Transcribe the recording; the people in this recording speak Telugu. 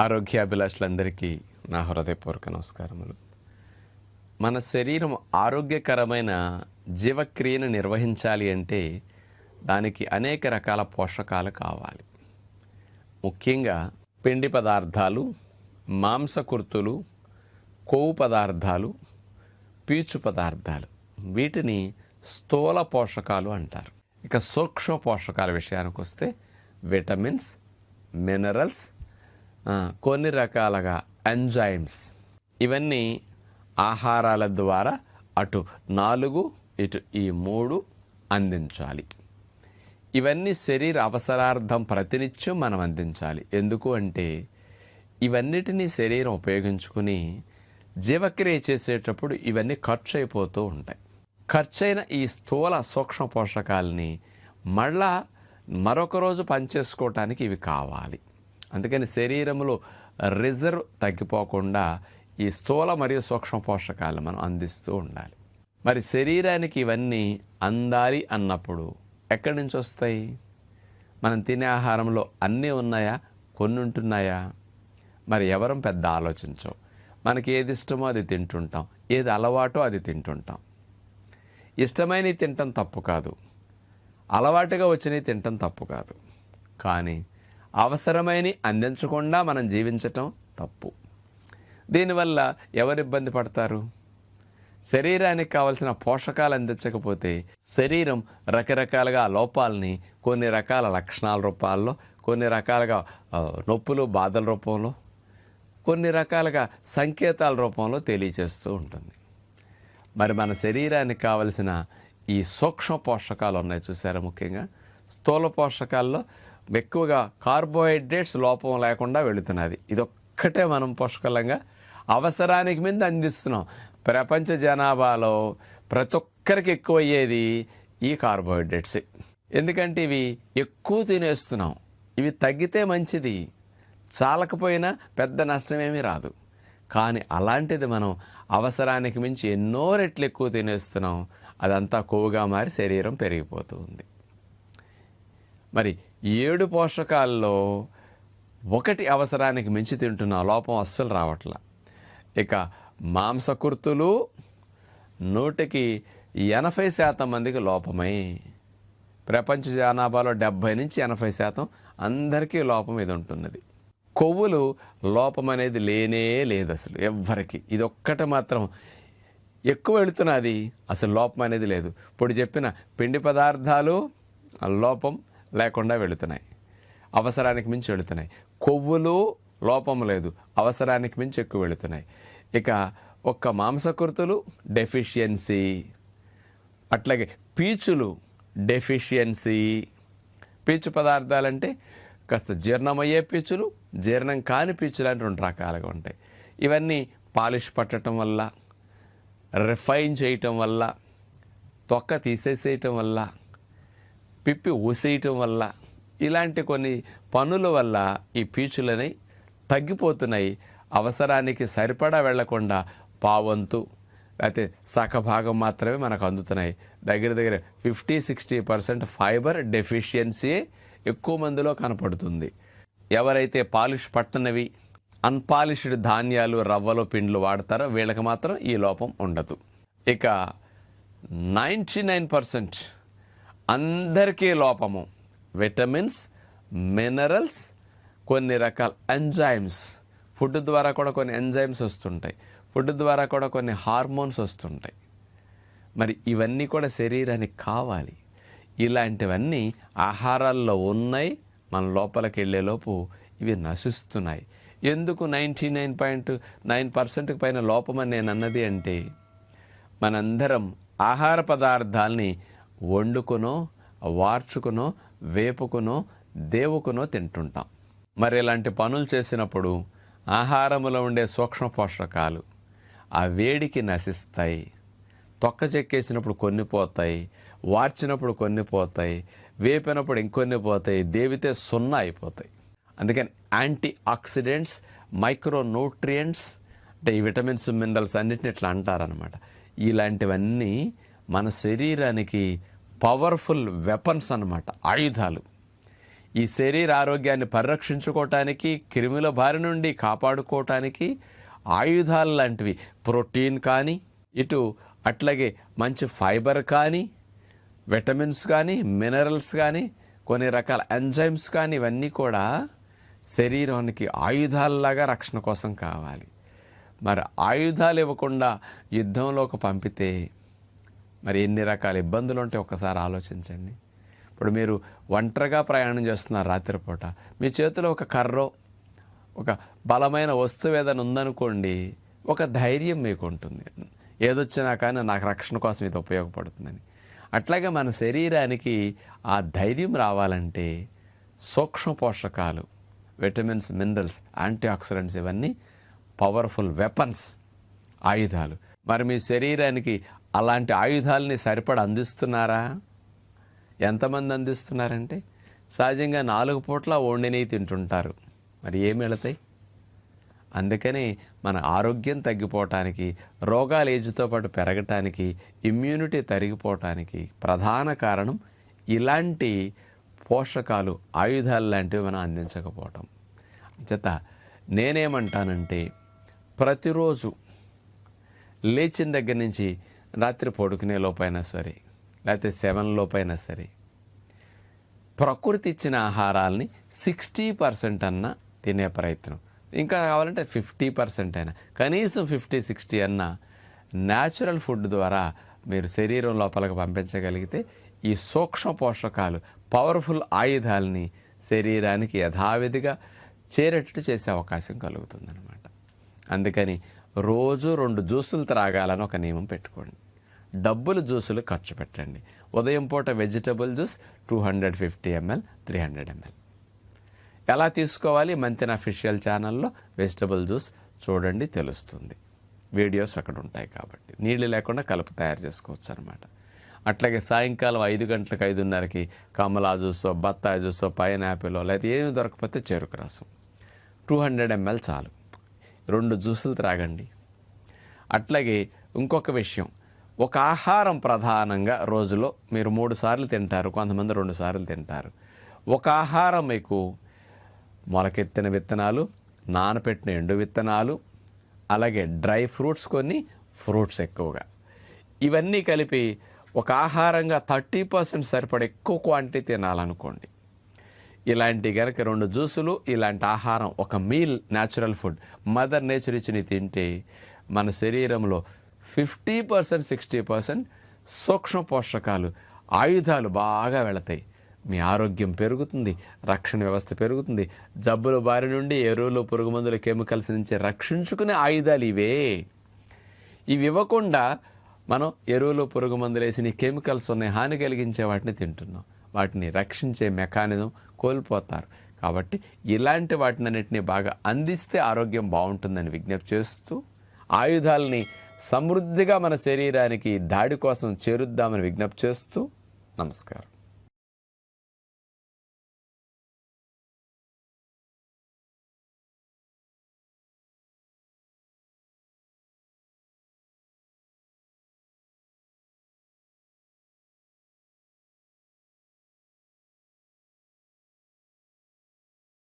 ఆరోగ్యాభిలాషులందరికీ నా హృదయపూర్వక నమస్కారములు. మన శరీరం ఆరోగ్యకరమైన జీవక్రియను నిర్వహించాలి అంటే దానికి అనేక రకాల పోషకాలు కావాలి. ముఖ్యంగా పిండి పదార్థాలు మాంసకృతులు కొవ్వు పదార్థాలు పీచు పదార్థాలు. వీటిని స్థూల పోషకాలు అంటారు. ఇక సూక్ష్మ పోషకాల విషయానికి వస్తే విటమిన్స్ మినరల్స్ కొన్ని రకాలుగా ఎంజైమ్స్. ఇవన్నీ ఆహారాల ద్వారా అటు నాలుగు ఇటు ఈ మూడు అందించాలి. ఇవన్నీ శరీర అవసరార్థం ప్రతినిత్యం మనం అందించాలి. ఎందుకు అంటే ఇవన్నిటినీ శరీరం ఉపయోగించుకుని జీవక్రియ చేసేటప్పుడు ఇవన్నీ ఖర్చు అయిపోతూ ఉంటాయి. ఖర్చైన ఈ స్థూల సూక్ష్మ పోషకాలని మళ్ళా మరొక రోజు పనిచేసుకోవటానికి ఇవి కావాలి. అందుకని శరీరంలో రిజర్వ్ తగ్గిపోకుండా ఈ స్థూల మరియు సూక్ష్మ పోషకాలు మనం అందిస్తూ ఉండాలి. మరి శరీరానికి ఇవన్నీ అందాలి అన్నప్పుడు ఎక్కడి నుంచి వస్తాయి? మనం తినే ఆహారంలో అన్నీ ఉన్నాయా? కొన్ని ఉంటున్నాయా? మరి ఎవరం పెద్ద ఆలోచించం. మనకి ఏది ఇష్టమో అది తింటుంటాం. ఏది అలవాటో అది తింటుంటాం. ఇష్టమైనవి తినటం తప్పు కాదు. అలవాటుగా వచ్చినవి తినటం తప్పు కాదు. కానీ అవసరమైనవి అందించకుండా మనం జీవించటం తప్పు. దీనివల్ల ఎవరు ఇబ్బంది పడతారు? శరీరానికి కావలసిన పోషకాలు అందించకపోతే శరీరం రకరకాలుగా లోపాలని కొన్ని రకాల లక్షణాల రూపాల్లో కొన్ని రకాలుగా నొప్పులు బాధల రూపంలో కొన్ని రకాలుగా సంకేతాల రూపంలో తెలియజేస్తూ ఉంటుంది. మరి మన శరీరానికి కావలసిన ఈ సూక్ష్మ పోషకాలు ఉన్నాయి చూసారా ముఖ్యంగా? స్థూల పోషకాల్లో ఎక్కువగా కార్బోహైడ్రేట్స్ లోపం లేకుండా వెళుతున్నది. ఇదొక్కటే మనం పుష్కలంగా అవసరానికి మీద అందిస్తున్నాం. ప్రపంచ జనాభాలో ప్రతి ఒక్కరికి ఎక్కువ అయ్యేది ఈ కార్బోహైడ్రేట్సే. ఎందుకంటే ఇవి ఎక్కువ తినేస్తున్నాం. ఇవి తగ్గితే మంచిది. చాలకపోయినా పెద్ద నష్టమేమీ రాదు. కానీ అలాంటిది మనం అవసరానికి మించి ఎన్నో రెట్లు ఎక్కువ తినేస్తున్నాం. అదంతా కొవ్వుగా మారి శరీరం పెరిగిపోతూ ఉంది మరి ఏడు పోషకాల్లో ఒకటి అవసరానికి మించి తింటున్న లోపం అస్సలు రావట్ల. ఇక మాంసకృతులు నూటికి ఎనభై శాతం మందికి లోపమై. ప్రపంచ జనాభాలో డెబ్భై నుంచి ఎనభై శాతం అందరికీ లోపం ఇది ఉంటున్నది. కొవ్వులు లోపం అనేది లేనే లేదు అసలు ఎవ్వరికి. ఇది ఒక్కటి మాత్రం ఎక్కువ వెళుతున్నది అసలు లోపం అనేది లేదు. ఇప్పుడు చెప్పిన పిండి పదార్థాలు లోపం లేకుండా వెళుతున్నాయి. అవసరానికి మించి వెళుతున్నాయి. కొవ్వులు లోపం లేదు. అవసరానికి మించి ఎక్కువ వెళుతున్నాయి. ఇక ఒక్క మాంసకృతులు డెఫిషియన్సీ. అట్లాగే పీచులు డెఫిషియన్సీ. పీచు పదార్థాలంటే కాస్త జీర్ణమయ్యే పీచులు జీర్ణం కాని పీచులు అని రెండు రకాలుగా ఉంటాయి. ఇవన్నీ పాలిష్ పట్టడం వల్ల రిఫైన్ చేయటం వల్ల తొక్క తీసేసేయటం వల్ల పిప్పి ఊసేయటం వల్ల ఇలాంటి కొన్ని పనుల వల్ల ఈ పీచులని తగ్గిపోతున్నాయి. అవసరానికి సరిపడా వెళ్ళకుండా పావంతు అయితే సగభాగం మాత్రమే మనకు అందుతున్నాయి. దగ్గర దగ్గర fifty sixty percent fibre deficiency ఎక్కువ మందిలో కనపడుతుంది. ఎవరైతే పాలిష్ పట్టనవి అన్పాలిష్డ్ ధాన్యాలు రవ్వలు పిండ్లు వాడతారో వీళ్ళకి మాత్రం ఈ లోపం ఉండదు. ఇక నైంటీ నైన్ పర్సెంట్ అందరికీ లోపము. విటమిన్స్ మినరల్స్ కొన్ని రకాల ఎంజైమ్స్. ఫుడ్ ద్వారా కూడా కొన్ని ఎంజైమ్స్ వస్తుంటాయి. ఫుడ్ ద్వారా కూడా కొన్ని హార్మోన్స్ వస్తుంటాయి. మరి ఇవన్నీ కూడా శరీరానికి కావాలి. ఇలాంటివన్నీ ఆహారాల్లో ఉన్నాయి. మన లోపలికి వెళ్ళేలోపు ఇవి నశిస్తున్నాయి. ఎందుకు నైంటీ నైన్ పాయింట్ నైన్ పర్సెంట్కి పైన లోపమని నేను అన్నది అంటే మనందరం ఆహార పదార్థాల్ని వండుకునో వార్చుకునో వేపుకునో దేవుకునో తింటుంటాం. మరి ఇలాంటి పనులు చేసినప్పుడు ఆహారములో ఉండే సూక్ష్మ పోషకాలు ఆ వేడికి నశిస్తాయి. తొక్క చెక్కేసినప్పుడు కొన్ని పోతాయి వార్చినప్పుడు కొన్ని పోతాయి వేపినప్పుడు ఇంకొన్ని పోతాయి దేవితే సున్నా అయిపోతాయి. అందుకని యాంటీ ఆక్సిడెంట్స్ మైక్రో న్యూట్రియంట్స్ అంటే ఈ విటమిన్స్ మినరల్స్ అన్నిటిని ఇట్లా అంటారనమాట ఇలాంటివన్నీ మన శరీరానికి పవర్ఫుల్ వెపన్స్ అనమాట ఆయుధాలు. ఈ శరీర ఆరోగ్యాన్ని పరిరక్షించుకోవటానికి క్రిముల బారి నుండి కాపాడుకోవటానికి ఆయుధాలు లాంటివి ప్రోటీన్ కానీ ఇటు అట్లాగే మంచి ఫైబర్ కానీ విటమిన్స్ కానీ మినరల్స్ కానీ కొన్ని రకాల ఎంజైమ్స్ కానీ ఇవన్నీ కూడా శరీరానికి ఆయుధాలలాగా రక్షణ కోసం కావాలి. మరి ఆయుధాలు ఇవ్వకుండా యుద్ధంలోకి పంపితే మరి ఎన్ని రకాల ఇబ్బందులు ఉంటాయి ఒకసారి ఆలోచించండి. ఇప్పుడు మీరు ఒంటరిగా ప్రయాణం చేస్తున్నారు రాత్రిపూట. మీ చేతిలో ఒక కర్రో ఒక బలమైన వస్తువు ఏదైనా ఉందనుకోండి ఒక ధైర్యం మీకు ఉంటుంది ఏదొచ్చినా కానీ నాకు రక్షణ కోసం ఇది ఉపయోగపడుతుందని. అట్లాగే మన శరీరానికి ఆ ధైర్యం రావాలంటే సూక్ష్మ పోషకాలు విటమిన్స్ మినరల్స్ యాంటీ ఆక్సిడెంట్స్ ఇవన్నీ పవర్ఫుల్ వెపన్స్ ఆయుధాలు. మరి మీ శరీరానికి అలాంటి ఆయుధాలని సరిపడ అందిస్తున్నారా? ఎంతమంది అందిస్తున్నారంటే? సహజంగా నాలుగు పూట్ల వండినవి తింటుంటారు. మరి ఏమి వెళతాయి? అందుకని మన ఆరోగ్యం తగ్గిపోవటానికి రోగాలు ఏజ్తో పాటు పెరగటానికి ఇమ్యూనిటీ తరిగిపోవటానికి ప్రధాన కారణం ఇలాంటి పోషకాలు ఆయుధాలు లాంటివి మనం అందించకపోవటం. చేత నేనేమంటానంటే ప్రతిరోజు లేచిన దగ్గర నుంచి రాత్రి పడుకునే లోపైనా సరే లేకపోతే సెవెన్ లోపైనా సరే ప్రకృతి ఇచ్చిన ఆహారాల్ని సిక్స్టీ పర్సెంట్ అన్న తినే ప్రయత్నం. ఇంకా కావాలంటే ఫిఫ్టీ పర్సెంట్ అయినా కనీసం ఫిఫ్టీ సిక్స్టీ అన్న న్యాచురల్ ఫుడ్ ద్వారా మీరు శరీరం లోపలికి పంపించగలిగితే ఈ సూక్ష్మ పోషకాలు పవర్ఫుల్ ఆయుధాలని శరీరానికి యథావిధిగా చేరేటట్టు చేసే అవకాశం కలుగుతుందన్నమాట. అందుకని రోజు రెండు జ్యూసులు త్రాగాలని ఒక నియమం పెట్టుకోండి. డబ్బులు జ్యూసులు ఖర్చు పెట్టండి. ఉదయం పూట vegetable juice two hundred fifty ML three hundred ML. ఎలా తీసుకోవాలి? మంతిన అఫీషియల్ ఛానల్లో వెజిటబుల్ జ్యూస్ చూడండి తెలుస్తుంది. వీడియోస్ అక్కడ ఉంటాయి కాబట్టి. నీళ్ళు లేకుండా కలుపు తయారు చేసుకోవచ్చు అనమాట అట్లాగే సాయంకాలం ఐదు గంటలకు ఐదున్నరకి కమలా జ్యూసో బత్తాయి జ్యూసో పైనాపిలో లేకపోతే ఏమి దొరకకపోతే చెరుకు రసం. టూ హండ్రెడ్ ఎంఎల్ చాలు. రెండు జ్యూసులు త్రాగండి. అట్లాగే ఇంకొక విషయం. ఒక ఆహారం ప్రధానంగా రోజులో మీరు మూడు సార్లు తింటారు కొంతమంది రెండు సార్లు తింటారు. ఒక ఆహారం మీకు మొలకెత్తిన విత్తనాలు నానపెట్టిన ఎండు విత్తనాలు అలాగే డ్రై ఫ్రూట్స్ కొన్ని ఫ్రూట్స్ ఎక్కువగా. ఇవన్నీ కలిపి ఒక ఆహారంగా థర్టీ పర్సెంట్ సరిపడ ఎక్కువ క్వాంటిటీ తినాలనుకోండి. ఇలాంటి గనక రెండు జ్యూసులు ఇలాంటి ఆహారం ఒక meal natural food mother nature ఇచ్చినవి తింటే మన శరీరంలో ఫిఫ్టీ పర్సెంట్ సిక్స్టీ పర్సెంట్ సూక్ష్మ పోషకాలు ఆయుధాలు బాగా వెళతాయి. మీ ఆరోగ్యం పెరుగుతుంది రక్షణ వ్యవస్థ పెరుగుతుంది. జబ్బుల బారి నుండి ఎరువులు పురుగు మందులు కెమికల్స్ నుంచి రక్షించుకునే ఆయుధాలు ఇవే. ఇవి ఇవ్వకుండా మనం ఎరువులు పురుగు మందులు వేసిన కెమికల్స్ ఉన్నాయి హాని కలిగించే వాటిని తింటున్నాం. వాటిని రక్షించే మెకానిజం కోల్పోతారు. కాబట్టి ఇలాంటి వాటినన్నిటిని బాగా అందిస్తే ఆరోగ్యం బాగుంటుందని విజ్ఞప్తి చేస్తూ ఆయుధాలని సమృద్ధిగా మన శరీరానికి దాడి కోసం చేరుద్దామని విజ్ఞప్తి చేస్తూ నమస్కారం.